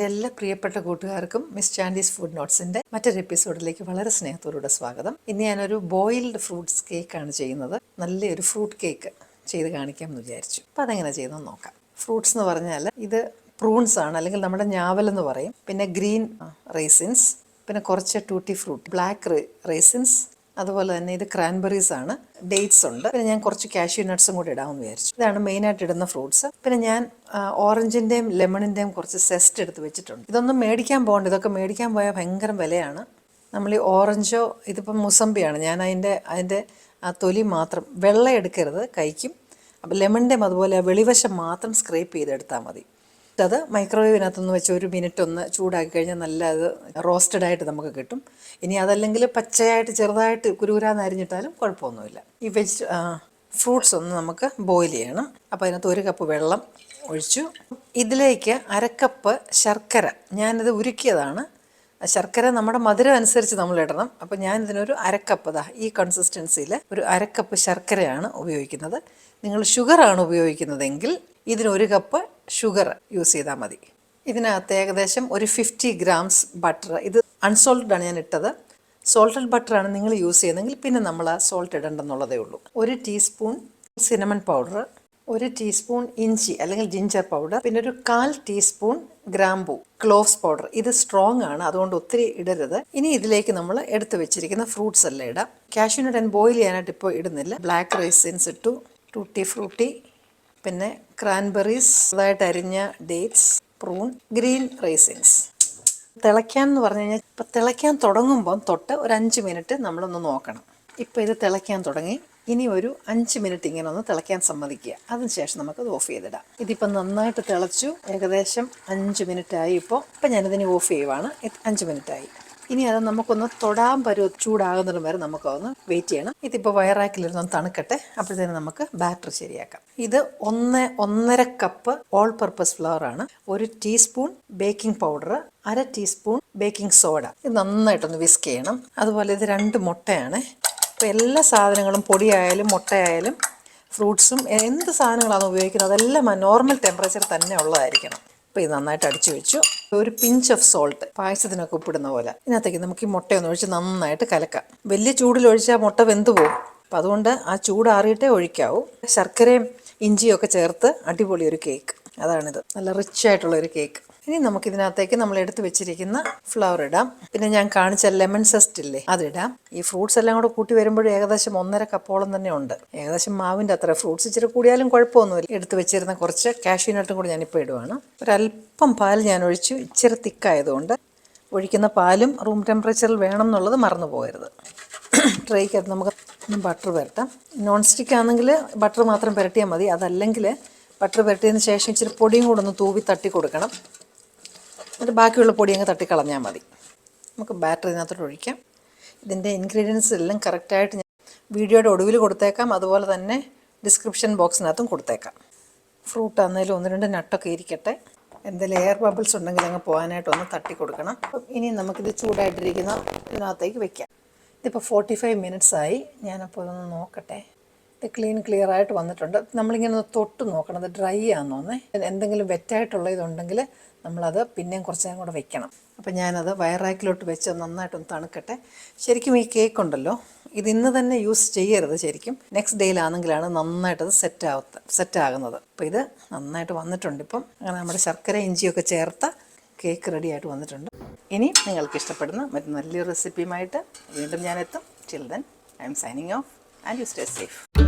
എന്റെ എല്ലാ പ്രിയപ്പെട്ട കൂട്ടുകാർക്കും മിസ് ചാൻഡീസ് ഫുഡ് നോട്ട്സിന്റെ മറ്റൊരു എപ്പിസോഡിലേക്ക് വളരെ സ്നേഹത്തോടുകൂടെ സ്വാഗതം. ഇന്ന് ഞാനൊരു ബോയിൽഡ് ഫ്രൂട്ട്സ് കേക്കാണ് ചെയ്യുന്നത്. നല്ലൊരു ഫ്രൂട്ട് കേക്ക് ചെയ്ത് കാണിക്കാമെന്ന് വിചാരിച്ചു. അപ്പോൾ അതെങ്ങനെ ചെയ്യുന്നത് നോക്കാം. ഫ്രൂട്ട്സ് എന്ന് പറഞ്ഞാൽ ഇത് പ്രൂൺസ് ആണ് അല്ലെങ്കിൽ നമ്മുടെ ഞാവൽ എന്ന് പറയും. പിന്നെ ഗ്രീൻ റേസിൻസ് പിന്നെ കുറച്ച് ടൂട്ടി ഫ്രൂട്ട് ബ്ലാക്ക് റേസിൻസ് അതുപോലെ തന്നെ ഇത് ക്രാൻബെറീസ് ആണ്. ഡേറ്റ്സ് ഉണ്ട്. പിന്നെ ഞാൻ കുറച്ച് കാഷ്യൂ നട്ട്സും കൂടി ഇടാമെന്ന് വിചാരിച്ചു. ഇതാണ് മെയിനായിട്ട് ഇടുന്ന ഫ്രൂട്ട്സ് പിന്നെ ഞാൻ ഓറഞ്ചിന്റെയും ലെമണിന്റെയും കുറച്ച് സെസ്റ്റ് എടുത്ത് വെച്ചിട്ടുണ്ട്. ഇതൊന്നും മേടിക്കാൻ പോകണ്ട. ഇതൊക്കെ മേടിക്കാൻ പോയാൽ ഭയങ്കര വിലയാണ്. നമ്മൾ ഈ ഓറഞ്ചോ ഇതിപ്പം മുസമ്പിയാണ്. ഞാൻ അതിന്റെ അതിന്റെ ആ തൊലി മാത്രം വെള്ളം എടുക്കരുത് കഴിക്കും അപ്പോൾ ലെമണിന്റെയും അതുപോലെ വെളിവശം മാത്രം സ്ക്രേപ്പ് ചെയ്തെടുത്താൽ മതി. അത് മൈക്രോവേവിനകത്തൊന്ന് വെച്ച് ഒരു മിനിറ്റ് ഒന്ന് ചൂടാക്കി കഴിഞ്ഞാൽ നല്ല അത് റോസ്റ്റഡ് ആയിട്ട് നമുക്ക് കിട്ടും. ഇനി അതല്ലെങ്കിൽ പച്ചയായിട്ട് ചെറുതായിട്ട് കുരുകുരാന്ന് അരിഞ്ഞിട്ടാലും കുഴപ്പമൊന്നുമില്ല. ഈ വെജ് ഫ്രൂട്ട്സ് ഒന്ന് നമുക്ക് ബോയിൽ ചെയ്യണം. അപ്പോൾ അതിനകത്ത് ഒരു കപ്പ് വെള്ളം ഒഴിച്ചു. ഇതിലേക്ക് അരക്കപ്പ് ശർക്കര. ഞാനിത് ഉരുക്കിയതാണ്. ശർക്കര നമ്മുടെ മധുരം അനുസരിച്ച് നമ്മൾ ഇടണം. അപ്പോൾ ഞാൻ ഇതിനൊരു അരക്കപ്പ് ദാ ഈ കൺസിസ്റ്റൻസിയിൽ ഒരു അരക്കപ്പ് ശർക്കരയാണ് ഉപയോഗിക്കുന്നത്. നിങ്ങൾ ഷുഗറാണ് ഉപയോഗിക്കുന്നതെങ്കിൽ ഇതിന് ഒരു കപ്പ് ഷുഗർ യൂസ് ചെയ്താൽ മതി. ഇതിനകത്ത് ഏകദേശം ഒരു ഫിഫ്റ്റി ഗ്രാംസ് ബട്ടർ ഇത് അൺസോൾട്ടഡ് ആണ് ഞാൻ ഇട്ടത്. സോൾട്ടഡ് ബട്ടറാണ് നിങ്ങൾ യൂസ് ചെയ്യുന്നതെങ്കിൽ പിന്നെ നമ്മൾ ആ സോൾട്ട് ഇടണ്ടെന്നുള്ളതേ ഉള്ളൂ. ഒരു ടീസ്പൂൺ സിനമൺ പൗഡർ ഒരു ടീസ്പൂൺ ഇഞ്ചി അല്ലെങ്കിൽ ജിഞ്ചർ പൗഡർ പിന്നെ ഒരു കാൽ ടീസ്പൂൺ ഗ്രാമ്പൂ ക്ലോവ്സ് പൗഡർ ഇത് സ്ട്രോങ് ആണ് അതുകൊണ്ട് ഒത്തിരി ഇടരുത്. ഇനി ഇതിലേക്ക് നമ്മൾ എടുത്തു വെച്ചിരിക്കുന്ന ഫ്രൂട്ട്സ് എല്ലാം ഇടാം. കാഷ്യൂനട്ട് ഞാൻ ബോയിൽ ചെയ്യാനായിട്ട് ഇപ്പോൾ ഇടുന്നില്ല. ബ്ലാക്ക് റൈസിൻസ് ഇട്ടു. ടൂട്ടി ഫ്രൂട്ടി പിന്നെ ക്രാൻബെറീസ് അതായിട്ട് അരിഞ്ഞ ഡേറ്റ്സ് പ്രൂൺ ഗ്രീൻ റൈസിൻസ് തിളയ്ക്കാൻ എന്ന് പറഞ്ഞു കഴിഞ്ഞാൽ ഇപ്പം തിളയ്ക്കാൻ തുടങ്ങുമ്പം തൊട്ട് ഒരു അഞ്ച് മിനിറ്റ് നമ്മളൊന്ന് നോക്കണം. ഇപ്പോൾ ഇത് തിളയ്ക്കാൻ തുടങ്ങി. ഇനി ഒരു അഞ്ച് മിനിറ്റ് ഇങ്ങനെ ഒന്ന് തിളയ്ക്കാൻ സമ്മതിക്കുക. അതിനുശേഷം നമുക്കത് ഓഫ് ചെയ്തിടാം. ഇതിപ്പം നന്നായിട്ട് തിളച്ചു. ഏകദേശം അഞ്ച് മിനിറ്റ് ആയി ഇപ്പോൾ. ഇപ്പം ഞാനിതിനെ ഓഫ് ചെയ്യുവാണ്. അഞ്ച് മിനിറ്റ് ആയി. ഇനി അത് നമുക്കൊന്ന് തൊടാൻ പരുവ ചൂടാകുന്നതിന് വരെ നമുക്കൊന്ന് വെയിറ്റ് ചെയ്യണം. ഇതിപ്പോൾ വയറാക്കിലിരുന്ന് തണുക്കട്ടെ. അപ്പോഴത്തേനും നമുക്ക് ബാറ്റർ ശരിയാക്കാം. ഇത് ഒന്ന് ഒന്നര കപ്പ് ഓൾ പർപ്പസ് ഫ്ലവർ ആണ്. ഒരു ടീസ്പൂൺ ബേക്കിംഗ് പൗഡർ അര ടീസ്പൂൺ ബേക്കിംഗ് സോഡ ഇത് നന്നായിട്ടൊന്ന് വിസ്ക് ചെയ്യണം. അതുപോലെ ഇത് രണ്ട് മുട്ടയാണ്. അപ്പോൾ എല്ലാ സാധനങ്ങളും പൊടിയായാലും മുട്ടയായാലും ഫ്രൂട്ട്സും എന്ത് സാധനങ്ങളാണ് ഉപയോഗിക്കുന്നത് അതെല്ലാം നോർമൽ ടെമ്പറേച്ചർ തന്നെ ഉള്ളതായിരിക്കണം. അപ്പോൾ ഇത് നന്നായിട്ട് അടിച്ചു വെച്ചു. ഒരു പിഞ്ച് ഓഫ് സോൾട്ട് പായസത്തിനൊക്കെ ഉപ്പിടുന്ന പോലെ. ഇതിനകത്തേക്ക് നമുക്ക് ഈ മുട്ടയൊന്ന് ഒഴിച്ച് നന്നായിട്ട് കലക്കാം. വലിയ ചൂടിലൊഴിച്ചാൽ മുട്ട വെന്ത് പോകും. അപ്പം അതുകൊണ്ട് ആ ചൂടാറിയിട്ടേ ഒഴിക്കാവൂ. ശർക്കരയും ഇഞ്ചിയും ഒക്കെ ചേർത്ത് അടിപൊളി ഒരു കേക്ക് അതാണിത്. നല്ല റിച്ച് ആയിട്ടുള്ള ഒരു കേക്ക് ഇനി നമുക്ക് ഇതിനകത്തേക്ക് നമ്മൾ എടുത്തു വെച്ചിരിക്കുന്ന ഫ്ലവർ ഇടാം. പിന്നെ ഞാൻ കാണിച്ച ലെമൺ സെസ്റ്റ് ഇല്ലേ അതിടാം. ഈ ഫ്രൂട്ട്സ് എല്ലാം കൂടെ കൂട്ടി വരുമ്പോൾ ഏകദേശം ഒന്നര കപ്പോളം തന്നെ ഉണ്ട്. ഏകദേശം മാവിന്റെ അത്ര ഫ്രൂട്ട്സ് ഇച്ചിരി കൂടിയാലും കുഴപ്പമൊന്നുമില്ല. എടുത്തു വെച്ചിരുന്ന കുറച്ച് കാഷ്യൂ നട്ടും കൂടി ഞാനിപ്പോൾ ഇടുവാണ്. ഒരല്പം പാൽ ഞാൻ ഒഴിച്ചു. ഇച്ചിരി തിക്കായതുകൊണ്ട് ഒഴിക്കുന്ന പാലും റൂം ടെമ്പറേച്ചറിൽ വേണം എന്നുള്ളത് മറന്നു പോകരുത്. ട്രേക്കകത്ത് നമുക്ക് ബട്ടർ പുരട്ടാം നോൺ സ്റ്റിക്ക് ആണെങ്കിൽ ബട്ടർ മാത്രം പുരട്ടിയാൽ മതി. അതല്ലെങ്കിൽ ബട്ടർ പുരട്ടിയതിന് ശേഷം ഇച്ചിരി പൊടിയും കൂടെ ഒന്ന് തൂവി തട്ടി കൊടുക്കണം. എന്നിട്ട് ബാക്കിയുള്ള പൊടി അങ്ങ് തട്ടിക്കളഞ്ഞാൽ മതി. നമുക്ക് ബാറ്റർ ഇതിനകത്തോട്ട് ഒഴിക്കാം. ഇതിന്റെ ഇൻഗ്രീഡിയൻസ് എല്ലാം കറക്റ്റായിട്ട് ഞാൻ വീഡിയോയുടെ ഒടുവിൽ കൊടുത്തേക്കാം. അതുപോലെ തന്നെ ഡിസ്ക്രിപ്ഷൻ ബോക്സിനകത്തും കൊടുത്തേക്കാം. ഫ്രൂട്ട് ആണെങ്കിലും ഒന്ന് രണ്ട് നട്ടൊക്കെ ഇരിക്കട്ടെ. എന്തെങ്കിലും എയർ ബബിൾസ് ഉണ്ടെങ്കിൽ അങ്ങ് പോകാനായിട്ട് ഒന്ന് തട്ടി കൊടുക്കണം അപ്പം ഇനി നമുക്കിത് ചൂടായിട്ടിരിക്കുന്ന ഇതിനകത്തേക്ക് വെക്കാം. ഇതിപ്പോൾ ഫോർട്ടി ഫൈവ് മിനിറ്റ്സ് ആയി. ഞാനപ്പോൾ ഇതൊന്ന് നോക്കട്ടെ. ക്ലീൻ ക്ലിയർ ആയിട്ട് വന്നിട്ടുണ്ട്. നമ്മളിങ്ങനെ ഒന്ന് തൊട്ട് നോക്കണം. അത് ഡ്രൈ ആണെന്നോന്നേ എന്തെങ്കിലും വെറ്റായിട്ടുള്ള ഇതുണ്ടെങ്കിൽ നമ്മളത് പിന്നെയും കുറച്ച് നേരം കൂടെ വെക്കണം. അപ്പോൾ ഞാനത് വയറാക്കിലോട്ട് വെച്ച് നന്നായിട്ടൊന്ന് തണുക്കട്ടെ. ശരിക്കും ഈ കേക്ക് ഉണ്ടല്ലോ ഇത് ഇന്ന് തന്നെ യൂസ് ചെയ്യരുത് ശരിക്കും. നെക്സ്റ്റ് ഡേയിലാണെങ്കിലാണ് നന്നായിട്ടത് സെറ്റ് ആവത്ത സെറ്റ് ആകുന്നത്. അപ്പോൾ ഇത് നന്നായിട്ട് വന്നിട്ടുണ്ട് ഇപ്പം. അങ്ങനെ നമ്മുടെ ശർക്കര ഇഞ്ചിയൊക്കെ ചേർത്ത് കേക്ക് റെഡി ആയിട്ട് വന്നിട്ടുണ്ട്. ഇനി നിങ്ങൾക്ക് ഇഷ്ടപ്പെടുന്ന മറ്റു നല്ലൊരു റെസിപ്പിയുമായിട്ട് വീണ്ടും ഞാനെത്തും children chill I'm signing off and you stay safe